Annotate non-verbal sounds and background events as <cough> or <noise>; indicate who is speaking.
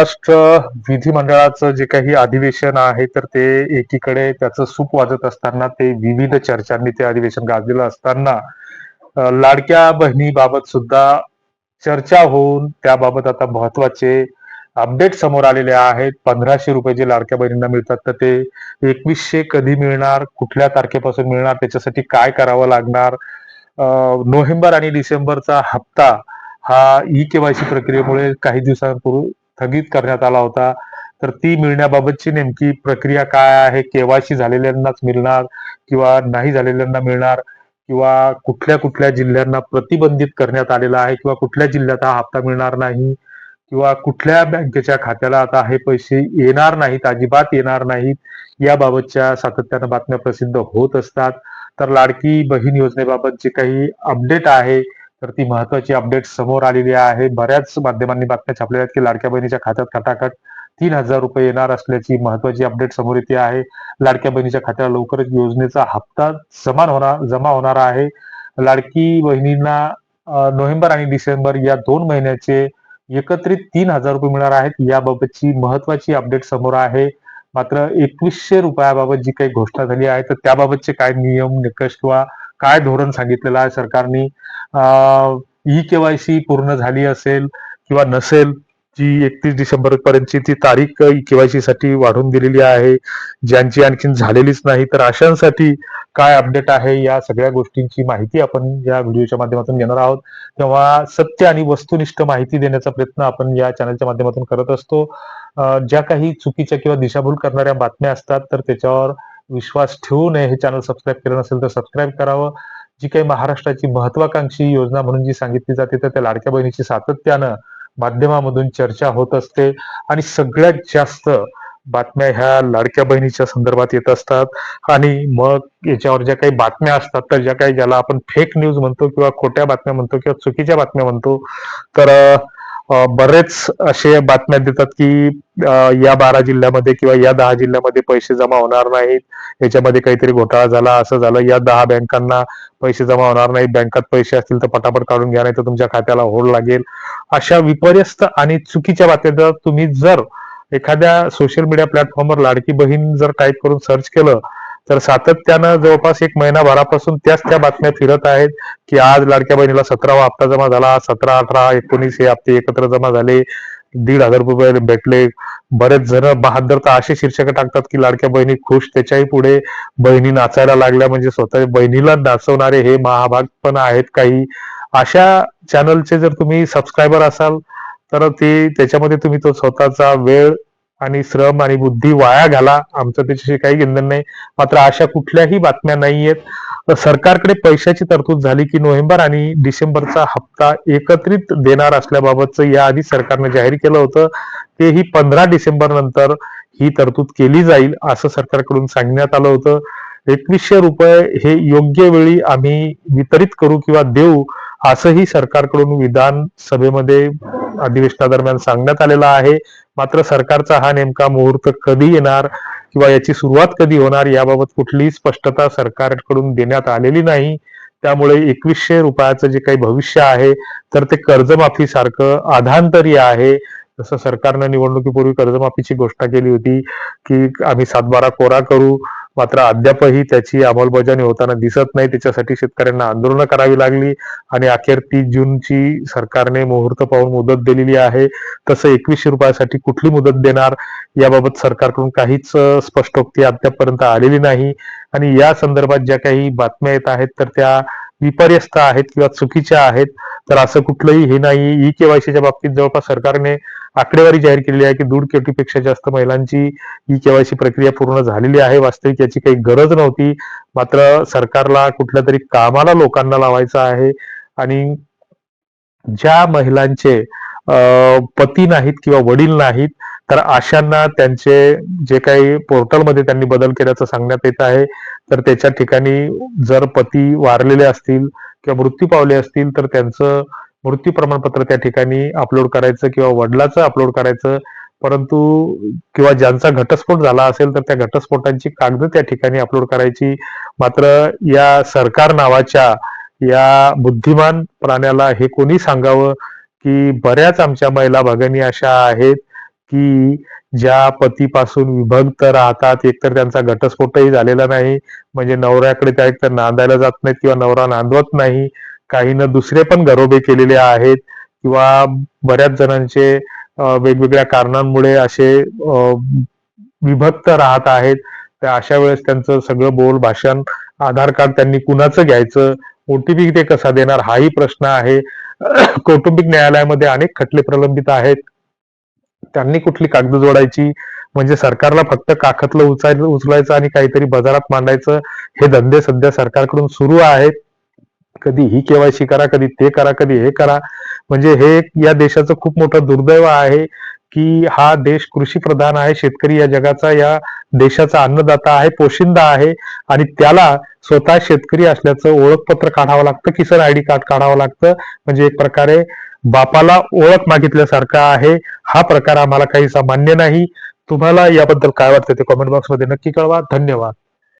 Speaker 1: महाराष्ट्र विधिमंडळाचं जे काही अधिवेशन आहे तर ते एकीकडे त्याचं सूप वाजत असताना ते विविध चर्चांनी ते अधिवेशन गाजलेलं असताना लाडक्या बहिणीबाबत सुद्धा चर्चा होऊन त्याबाबत आता महत्त्वाचे अपडेट समोर आलेले आहेत. पंधराशे रुपये जे लाडक्या बहिणींना मिळतात तर ते एकवीसशे कधी मिळणार कुठल्या तारखेपासून मिळणार त्याच्यासाठी काय करावं लागणार? नोव्हेंबर आणि डिसेंबरचा हप्ता हा ई केवायसी प्रक्रियेमुळे काही दिवसांपूर्वी स्थगित करण्यात आला होता. तर ती मिळण्याबाबतची नेमकी प्रक्रिया काय आहे? केवायसी झालेल्यांनाच मिळणार किंवा नाही झालेल्यांना मिळणार? किंवा कुठल्या कुठल्या जिल्ह्यांना प्रतिबंधित करण्यात आलेला आहे? किंवा कुठल्या जिल्ह्यात हा हप्ता मिळणार नाही? किंवा कुठल्या बँकेच्या खात्याला आता हे पैसे येणार नाहीत अजिबात येणार नाहीत? याबाबतच्या सातत्यानं बातम्या प्रसिद्ध होत असतात. तर लाडकी बहीण योजनेबाबत जे काही अपडेट आहे. तर ती महत्वाची अपडेट समोर आलेली आहे. बऱ्याच माध्यमांनी बातम्या छापलेल्या आहेत की लाडक्या बहिणीच्या खात्यात खटाखट तीन हजार रुपये येणार असल्याची महत्वाची अपडेट समोर येते आहे. लाडक्या बहिणीच्या खात्याला लवकरच योजनेचा हप्ता समान होणार जमा होणार आहे. लाडकी बहिणींना नोव्हेंबर आणि डिसेंबर या दोन महिन्याचे एकत्रित तीन हजार रुपये मिळणार आहेत. याबाबतची महत्वाची अपडेट समोर आहे. मात्र एकवीसशे रुपयाबाबत जी काही घोषणा झाली आहे तर त्याबाबतचे काय नियम निकष किंवा काय धोरण सांगितलेलं आहे सरकारने? ई केवायसी पूर्ण झाली असेल किंवा नसेल जी एकतीस डिसेंबर पर्यंतची ती तारीख ई केवायसी साठी वाढवून दिलेली आहे ज्यांची आणखीन झालेलीच नाही तर अशांसाठी काय अपडेट आहे या सगळ्या गोष्टींची माहिती आपण या व्हिडिओच्या माध्यमातून घेणार आहोत. तेव्हा सत्य आणि वस्तुनिष्ठ माहिती देण्याचा प्रयत्न आपण या चॅनलच्या माध्यमातून करत असतो. ज्या काही चुकीच्या किंवा दिशाभूल करणाऱ्या बातम्या असतात तर त्याच्यावर विश्वास ठेवू नये हे चॅनल सबस्क्राईब केलं नसेल तर सबस्क्राईब करावं. जी काही महाराष्ट्राची महत्वाकांक्षी योजना म्हणून जी सांगितली जाते तर त्या लाडक्या बहिणीची सातत्यानं माध्यमामधून चर्चा होत असते. आणि सगळ्यात जास्त बातम्या ह्या लाडक्या बहिणीच्या संदर्भात येत असतात. आणि मग याच्यावर ज्या काही बातम्या असतात तर ज्या काही ज्याला आपण फेक न्यूज म्हणतो किंवा खोट्या बातम्या म्हणतो किंवा चुकीच्या बातम्या म्हणतो तर बरेच असे बातम्या देतात की या बारा जिल्ह्यामध्ये किंवा या दहा जिल्ह्यामध्ये पैसे जमा होणार नाहीत. याच्यामध्ये काहीतरी घोटाळा झाला असं झालं. या दहा बँकांना पैसे जमा होणार नाही बँकात पैसे असतील तर पटापट काढून घ्या नाही तर तुमच्या खात्याला होड लागेल. अशा विपर्यस्त आणि चुकीच्या बातम्या जर तुम्ही जर एखाद्या सोशल मीडिया प्लॅटफॉर्मवर लाडकी बहीण जर टाईप करून सर्च केलं तर सातत्यानं जवळपास एक महिनाभरापासून त्याच त्या बातम्या फिरत आहेत की आज लाडक्या बहिणीला सतरावा हप्ता जमा झाला सतरा अठरा एकोणीस हे हप्ते एकत्र जमा झाले दीड हजार रुपये भेटले. बरेच जण बहादर तर असे शीर्षक टाकतात की लाडक्या बहिणी खुश त्याच्याही पुढे बहिणी नाचायला लागल्या म्हणजे स्वतः बहिणीला नाचवणारे हे महाभाग पण आहेत काही. अशा चॅनलचे जर तुम्ही सबस्क्रायबर असाल तर ते त्याच्यामध्ये तुम्ही तो स्वतःचा वेळ आणि श्रम आणि बुद्धी वाया घाला. आमचं त्याच्याशी काही घेणं नाही. मात्र अशा कुठल्याही बातम्या नाहीयेत सरकारकडे पैशाची तरतूद झाली की नोव्हेंबर आणि डिसेंबरचा हप्ता एकत्रित देणार असल्याबाबतचं याआधी सरकारने जाहीर केलं होतं. तेही पंधरा डिसेंबर नंतर ही तरतूद केली जाईल असं सरकारकडून सांगण्यात आलं होतं. एकवीसशे रुपये हे योग्य वेळी आम्ही वितरित करू किंवा देऊ असंही सरकारकडून विधानसभेमध्ये अधिवेशनादरम्यान सांगण्यात आलेला आहे. मात्र सरकारचा हा नेमका मुहूर्त कधी येणार किंवा याची सुरुवात कधी होणार याबाबत कुठलीही स्पष्टता सरकारकडून देण्यात आलेली नाही. त्यामुळे एकवीसशे रुपयाचं जे काही भविष्य आहे तर ते कर्जमाफी सारखं आधांतरी आहे. जसं सरकारनं निवडणुकीपूर्वी कर्जमाफीची घोषणा केली होती की आम्ही सातबारा कोरा करू. मात्र अद्यापही त्याची अंमलबजावणी होताना दिसत नाही. त्याच्यासाठी शेतकऱ्यांना आंदोलनं करावी लागली आणि अखेर तीस जूनची सरकारने मुहूर्त पाहून मुदत दिलेली आहे. तसं एकवीसशे रुपयासाठी कुठली मुदत देणार याबाबत सरकारकडून काहीच स्पष्टोक्ती अद्यापपर्यंत आलेली नाही. आणि या संदर्भात ज्या काही बातम्या येत आहेत तर त्या विपर्यस्त आहेत किंवा चुकीच्या आहेत तर असं कुठलंही हे नाही. ई केवायसीच्या बाबतीत जवळपास सरकारने आकडेवारी जाहीर केलेली आहे की दीड कोटीपेक्षा जास्त महिलांची ई केवायसी प्रक्रिया पूर्ण झालेली आहे. वास्तविक याची काही गरज नव्हती. मात्र सरकारला कुठल्या तरी कामाला लोकांना लावायचं आहे आणि ज्या महिलांचे पती नाहीत किंवा वडील नाहीत तर अशांना त्यांचे जे काही पोर्टलमध्ये त्यांनी बदल केल्याचं सांगण्यात येत आहे. तर त्याच्या ठिकाणी जर पती वारलेले असतील किंवा मृत्यू पावले असतील तर त्यांचं मृत्यू प्रमाणपत्र त्या ठिकाणी अपलोड करायचं किंवा वडिलाचं अपलोड करायचं. परंतु किंवा ज्यांचा घटस्फोट झाला असेल तर त्या घटस्फोटांची कागद त्या ठिकाणी अपलोड करायची. मात्र या सरकार नावाच्या या बुद्धिमान प्राण्याला हे कोणी सांगावं की बऱ्याच आमच्या महिला भगिनी अशा आहेत की ज्या पतीपासून विभक्त राहतात एकतर त्यांचा घटस्फोटही झालेला नाही म्हणजे नवऱ्याकडे त्या एकतर नांदायला जात नाहीत किंवा नवरा नांदवत नाही. काहीनं दुसरे पण घरोबे केलेले आहेत किंवा बऱ्याच जणांचे वेगवेगळ्या कारणांमुळे असे विभक्त राहत आहेत. तर अशा वेळेस त्यांचं सगळं बोल भाषण आधार कार्ड त्यांनी कुणाचं घ्यायचं? ओटीपी ते कसा देणार? हाही प्रश्न आहे. <clears throat> कौटुंबिक न्यायालयामध्ये अनेक खटले प्रलंबित आहेत. त्यांनी कुठली कागद जोडायची? म्हणजे सरकारला फक्त काखतलं उचाय उचलायचं आणि काहीतरी बाजारात मांडायचं हे धंदे सध्या सरकारकडून सुरू आहेत. कधी ही केवायसी करा कधी ते करा कधी हे करा. म्हणजे हे या देशाचं खूप मोठं दुर्दैव आहे की हा देश कृषी प्रधान आहे शेतकरी या जगाचा या देशाचा अन्नदाता आहे पोशिंदा आहे आणि त्याला स्वतः शेतकरी असल्याचं ओळखपत्र काढावं लागतं किसान आयडी कार्ड काढावं लागतं. म्हणजे एक प्रकारे बापाला ओळख मागितल्यासारखा आहे. हा प्रकार आम्हाला काही सामान्य नाही. तुम्हाला याबद्दल काय वाटतं ते कॉमेंट बॉक्समध्ये नक्की कळवा. धन्यवाद.